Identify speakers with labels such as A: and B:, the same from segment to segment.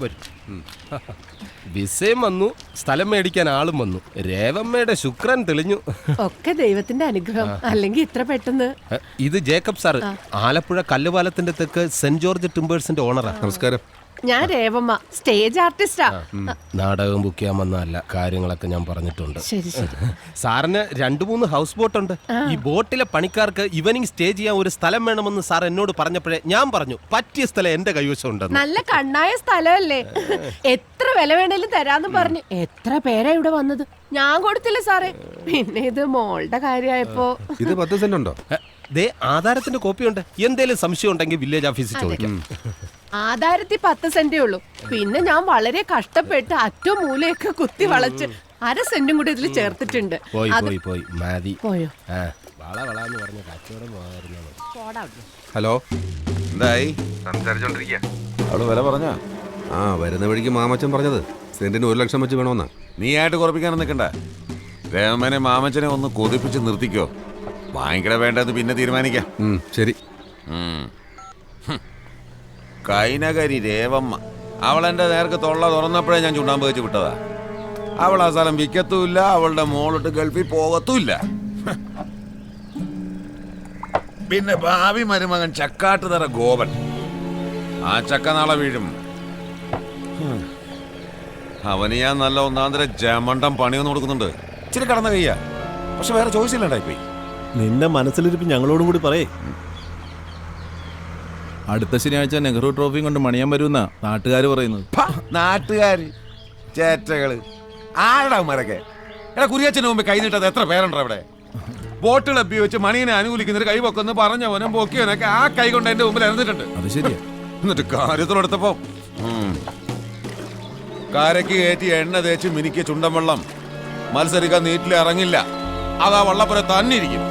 A: വരും. വിസയും വന്നു സ്ഥലം മേടിക്കാൻ ആളും വന്നു. രേവമ്മയുടെ ശുക്രൻ തെളിഞ്ഞു.
B: ഒക്കെ ദൈവത്തിന്റെ അനുഗ്രഹം. അല്ലെങ്കിൽ ഇത്ര പെട്ടെന്ന്.
A: ഇത് ജേക്കബ് സാർ ആലപ്പുഴ കല്ലുപാലത്തിന്റെ തെക്ക് സെന്റ് ജോർജ് ടിമ്പേഴ്സിന്റെ ഓണറാണ്
C: നമസ്കാരം.
B: ഞാൻ രേവമ്മ സ്റ്റേജ് ആർട്ടിസ്റ്റാ
A: നാടകം ബുക്ക് ചെയ്യാൻ വന്നതല്ല കാര്യങ്ങളൊക്കെ ഞാൻ പറഞ്ഞിട്ടുണ്ട്.
B: ശരി ശരി.
A: സാറിന് രണ്ടു മൂന്ന് ഹൗസ് ബോട്ട് ഉണ്ട്. ഈ ബോട്ടിലെ പണിക്കാർക്ക് ഇവനിങ് സ്റ്റേ ചെയ്യാൻ ഒരു സ്ഥലം വേണമെന്ന് സാർ എന്നോട് പറഞ്ഞപ്പോഴേ ഞാൻ പറഞ്ഞു പറ്റിയ സ്ഥലം എന്റെ കൈവശം ഉണ്ടെന്ന്
B: നല്ല കണ്ണായ സ്ഥലമല്ലേ? എത്ര വില വേണേലും തരാന്ന് പറഞ്ഞു. എത്ര പേരാ ഇവിടെ വന്നത്? ഞാൻ കൊടുത്തില്ല സാറേ. പിന്നെ ഇത് മോളുടെ കാര്യമായപ്പോ.
C: ഇത് പത്ത് സെന്റ് ഉണ്ടോ?
A: ദേ ആധാരത്തിന്റെ കോപ്പി ഉണ്ട്. എന്തേലും സംശയം ഉണ്ടെങ്കിൽ വില്ലേജ് ഓഫീസിൽ ചോദിക്കാം.
B: ആധാരത്തിൽ പത്ത് സെന്റേ ഉള്ളൂ. പിന്നെ ഞാൻ വളരെ കഷ്ടപ്പെട്ട് അറ്റോ മൂലയൊക്കെ കുത്തി വളച്ച് അര സെന്റും കൂടി ഇതിൽ ചേർത്തിട്ടുണ്ട്.
A: പോയി പോയി മതി. പറഞ്ഞ കച്ചവടം.
C: ഹലോ?
D: എന്തായി?
C: സംസാരിച്ചോണ്ടിരിക്കുക
D: അവൾ വില പറഞ്ഞ?
C: ആ വരുന്ന വഴിക്ക് മാമച്ചൻ പറഞ്ഞത്. സെന്റിന് ഒരു ലക്ഷം വെച്ച് വേണമെന്നാ
D: നീ ആയിട്ട് കുറപ്പിക്കാനും നിൽക്കണ്ട വേമനെ മാമച്ചനെ ഒന്ന് കൊതിപ്പിച്ച് നിർത്തിക്കോ. വാങ്ങിക്കട വേണ്ടത് പിന്നെ തീരുമാനിക്കാം.
C: ശരി.
D: കൈനകരി രേവമ്മ. അവളെന്റെ നേർക്ക് തൊള്ള തുറന്നപ്പോഴേ ഞാൻ ചുണ്ടാമ്പ് വെച്ച് വിട്ടതാ. അവൾ ആ സ്ഥലം വിൽക്കത്തുമില്ല അവളുടെ മോളിട്ട് ഗൾഫിൽ പോകത്തുമില്ല. പിന്നെ ഭാവി മരുമകൻ ചക്കാട്ട് തറ ഗോപൻ. ആ ചക്ക നാളെ വീഴും. അവന് ഞാൻ നല്ല ഒന്നാന്തര ജമണ്ടം പണിയൊന്നും കൊടുക്കുന്നുണ്ട്. ഇച്ചിരി കടന്ന കയ്യാ. പക്ഷെ വേറെ ചോയ്സ് ഇല്ലണ്ടായി പോയി
E: മനസ്സിലിരിപ്പ് ഞങ്ങളോടും കൂടി പറയേ. അടുത്ത ശനിയാഴ്ച നെഹ്റു ട്രോഫിയും കൊണ്ട് മണിയാൻ വരുമെന്നാ നാട്ടുകാർ പറയുന്നത്.
D: നാട്ടുകാര് ചേറ്റകൾ ആരുടെ മരക്കെ എടാ കുരിയച്ചന് മുമ്പ് കൈ നീട്ടത് എത്ര പേരുണ്ടോ അവിടെ? ബോട്ട് ക്ലബ്ബി വെച്ച് അനുകൂലിക്കുന്ന ഒരു കൈ പൊക്കെന്ന് പറഞ്ഞവനും പൊക്കിയവനൊക്കെ ആ കൈ കൊണ്ട് എന്റെ മുമ്പിൽ ഇറന്നിട്ടുണ്ട്
E: അത് ശരിയാ.
D: എന്നിട്ട് കാര്യത്തിലെടുത്തപ്പോ കാരയ്ക്ക് കയറ്റി എണ്ണ തേച്ച് മിനിക്ക് ചുണ്ടൻ വെള്ളം മത്സരിക്കാൻ നീറ്റിൽ ഇറങ്ങില്ല അതാ വള്ളപ്പുര തന്നിരിക്കും.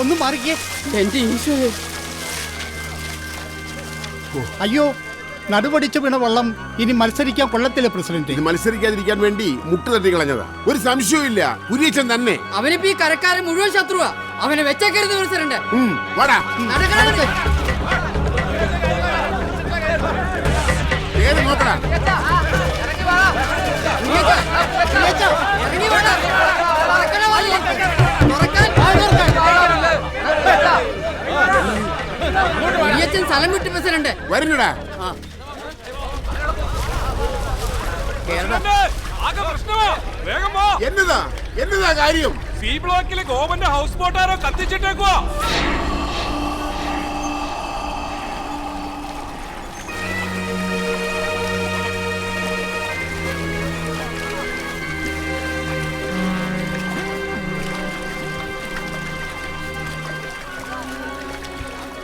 F: ഒന്ന് മാറിക്കേ.
B: എന്റെ ഈശോയെ.
F: അയ്യോ നടുപടിച്ചു വീണ വള്ളം ഇനി മത്സരിക്കാൻ കൊള്ളത്തില്ല പ്രസിഡന്റ്.
G: ഇത് മത്സരിക്കാതിരിക്കാൻ വേണ്ടി മുട്ട് തട്ടി കളഞ്ഞതാ. ഒരു സംശയവും ഇല്ല. കുര്യച്ചൻ തന്നെ.
H: അവനിപ്പോ ഈ കരക്കാരൻ മുഴുവൻ ശത്രുവാ. അവനെ വെച്ചേക്കരുത് പ്രസിഡന്റ്.
G: ഉം, വാടാ. നോക്കടാ?
H: കുരിയച്ചൻ സ്ഥലം വിട്ടു പ്രസിഡന്റ്
G: വരുന്നടാ. എന്നതാ? എന്നതാ കാര്യം?
I: സി ബ്ലോക്കിലെ ഗവൺമെന്റ് ഹൗസ് ബോട്ടാരോ കത്തിച്ചിട്ടേക്കുവാ.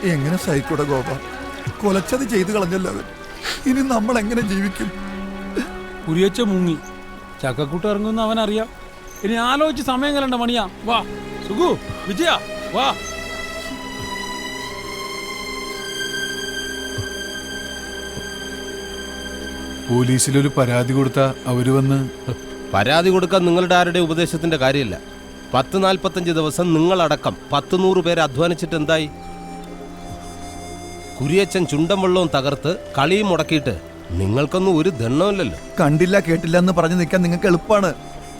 J: എങ്ങനെ സഹിക്കൂടെ ഗോപ? കൊലച്ചത് ചെയ്തു കളഞ്ഞല്ലോ അവൻ. ഇനി നമ്മൾ എങ്ങനെ ജീവിക്കും?
I: കുരിയച്ച മുങ്ങി. ചക്കക്കൂട്ട് ഇറങ്ങുന്ന അവൻ അറിയാം ഇനി ആലോചിച്ച് സമയം കലണ്ട മണിയാ. വാ സുഗു വിജയ വാ.
J: പോലീസിൽ ഒരു പരാതി കൊടുത്ത അവർ വന്ന്?
A: പരാതി കൊടുക്കാൻ നിങ്ങളുടെ ആരുടെ ഉപദേശത്തിന്റെ കാര്യമില്ല. പത്ത് നാൽപ്പത്തഞ്ച് ദിവസം നിങ്ങളടക്കം പത്ത് നൂറ് പേരെ അധ്വാനിച്ചിട്ട് എന്തായി? കുരിയച്ചൻ ചുണ്ടൻ വെള്ളവും തകർത്ത് കളിയും മുടക്കിയിട്ട് നിങ്ങൾക്കൊന്നും ഒരു ദണ്ണമില്ലല്ലോ
J: കണ്ടില്ല കേട്ടില്ല എന്ന് പറഞ്ഞു നിൽക്കാൻ നിങ്ങൾക്ക് എളുപ്പമാണ്.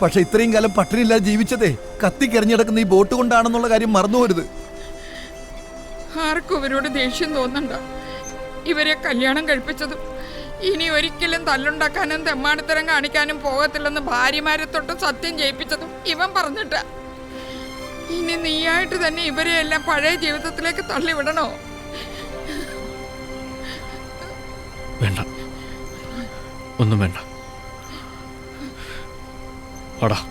J: പക്ഷെ ഇത്രയും കാലം പട്ടിണിയില്ലാതെ ജീവിച്ചതേ കത്തിക്കെറിഞ്ഞിടക്കുന്ന ഈ ബോട്ട് കൊണ്ടാണെന്നുള്ള കാര്യം മറന്നുപോരുത്
H: ആർക്കും ഇവരോട് ദേഷ്യം തോന്നണ്ട. ഇവരെ കല്യാണം കഴിപ്പിച്ചതും ഇനി ഒരിക്കലും തല്ലുണ്ടാക്കാനും തെമ്മാടിത്തരം കാണിക്കാനും പോകത്തില്ലെന്ന് ഭാര്യമാരെ തൊട്ട് സത്യം ചെയ്യിപ്പിച്ചതും ഇവൻ പറഞ്ഞിട്ട്. ഇനി നീയായിട്ട് തന്നെ ഇവരെയെല്ലാം പഴയ ജീവിതത്തിലേക്ക് തള്ളിവിടണോ?
E: വേണ്ട. ഒന്നും വേണ്ട.
I: വാടാ.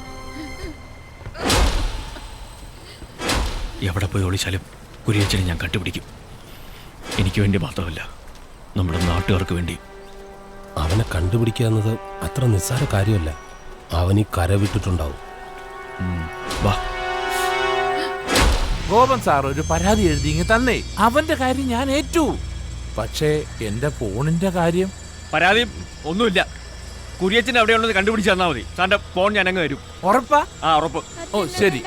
I: എവിടെ പോയി ഒളിച്ചാലും കുരിയച്ചനെ ഞാൻ കണ്ടുപിടിക്കും. എനിക്ക് വേണ്ടി മാത്രമല്ല നമ്മുടെ നാട്ടുകാർക്ക് വേണ്ടി.
A: അവനെ കണ്ടുപിടിക്കുക എന്നത് അത്ര നിസ്സാര കാര്യമല്ല. അവൻ ഈ കര വിട്ടിട്ടുണ്ടാവും.
I: വാ.
E: ഗോപൻ സാർ ഒരു പരാതി എഴുതി ഇങ്ങ് തന്നേ അവന്റെ കാര്യം ഞാൻ ഏറ്റു. പക്ഷേ എന്റെ ഫോണിന്റെ കാര്യം
I: പരാതി ഒന്നുമില്ല. കുരിയച്ചൻ എവിടെയുള്ളത് കണ്ടുപിടിച്ച് തന്നാൽ മതി. സാറിന്റെ ഫോൺ ഞാൻ അങ്ങ് വരും
E: ഉറപ്പാ?
I: ആ ഉറപ്പ്.
E: ഓ ശരി.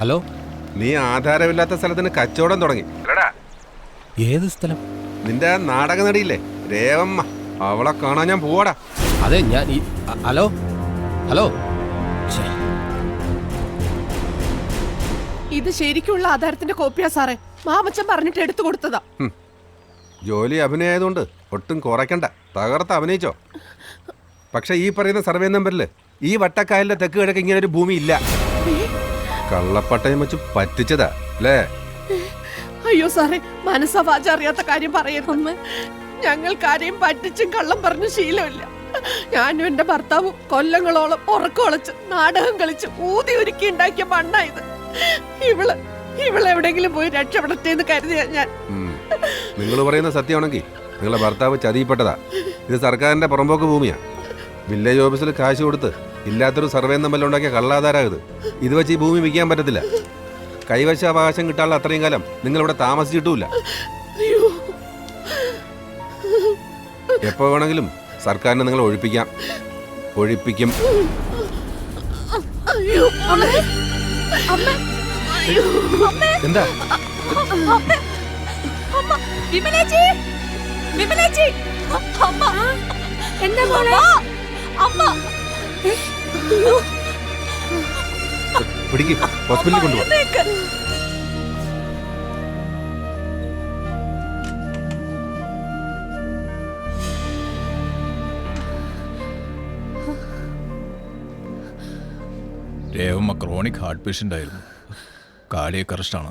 A: ഹലോ?
C: നീ ആധാരമില്ലാത്ത സ്ഥലത്തിന് കച്ചവടം തുടങ്ങി. അല്ലടാ.
A: ഏത് സ്ഥലം?
C: നിന്റെ നാടക നടിയില്ലേ രേവമ്മ. അവളെ കാണാൻ ഞാൻ പോവാടാ.
A: അതെ ഞാൻ ഹലോ? ഹലോ?
B: ഇത് ശരിക്കുള്ള ആധാരത്തിന്റെ കോപ്പിയാ സാറേ. മാമച്ചൻ പറഞ്ഞിട്ട് എടുത്തു കൊടുത്തതാ.
C: ജോലി അഭിനയായതുകൊണ്ട് ഒട്ടും കുറയ്ക്കണ്ട. തകർത്ത് അഭിനയിച്ചോ. പക്ഷെ ഈ പറയുന്ന സർവേ നമ്പറിൽ ഈ വട്ടക്കായലിന്റെ തെക്ക് കിഴക്ക് ഇങ്ങനെ ഒരു ഭൂമി ഇല്ല. കള്ളപ്പട്ടയം വെച്ച് പറ്റിച്ചതാ അല്ലേ?
B: അയ്യോ സാറേ മനസ്സാ വാച അറിയാത്ത കാര്യം പറയരുത് ഞങ്ങൾക്കാരെയും പറ്റിച്ചും കള്ളം പറഞ്ഞു ശീലമില്ല. ഞാനും എന്റെ ഭർത്താവും കൊല്ലങ്ങളോളം ഉറക്കമൊളച്ച് നാടകം കളിച്ച് ഊതി ഒരുക്കി ഉണ്ടാക്കിയ മണ്ണാ ഇത് ഇവൾ എവിടെങ്കിലും പോയി രക്ഷപ്പെടട്ടെ എന്ന് കരുതിയാ ഞാൻ.
C: നിങ്ങൾ പറയുന്ന സത്യമാണെങ്കിൽ നിങ്ങളുടെ ഭർത്താവ് ചതിപ്പെട്ടതാ ഇത് സർക്കാരിന്റെ പുറമ്പോക്ക് ഭൂമിയാ. വില്ലേജ് ഓഫീസിൽ കാശ് കൊടുത്ത് ഇല്ലാത്തൊരു സർവേ നമ്മൾ ഉണ്ടാക്കിയ കള്ളാധാരാ ഇത്. വെച്ച് ഈ ഭൂമി വിൽക്കാൻ പറ്റത്തില്ല. കൈവശാവകാശം കിട്ടാനുള്ള അത്രയും കാലം നിങ്ങൾ ഇവിടെ താമസിച്ചിട്ടുമില്ല.
B: അയ്യോ.
C: എപ്പോ വേണമെങ്കിലും സർക്കാരിനെ നിങ്ങൾ ഒഴിപ്പിക്കാം. ഒഴിപ്പിക്കും.
B: അയ്യോ
C: എന്താ?
K: അമ്മ. വിമലേച്ചി. വിമലേച്ചി. അമ്മ. എന്താ മോളെ? അമ്മ.
C: പിടിക്കും. ഹോസ്പിറ്റലിൽ കൊണ്ടുപോകാം
E: രേവമ്മ ക്രോണിക് ഹാർട്ട് പേഷ്യന്റ് ആയിരുന്നു. കാർഡിയക് അറസ്റ്റാണ്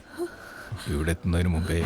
E: ഇവിടെ എത്തുന്നതിന് മുമ്പേ.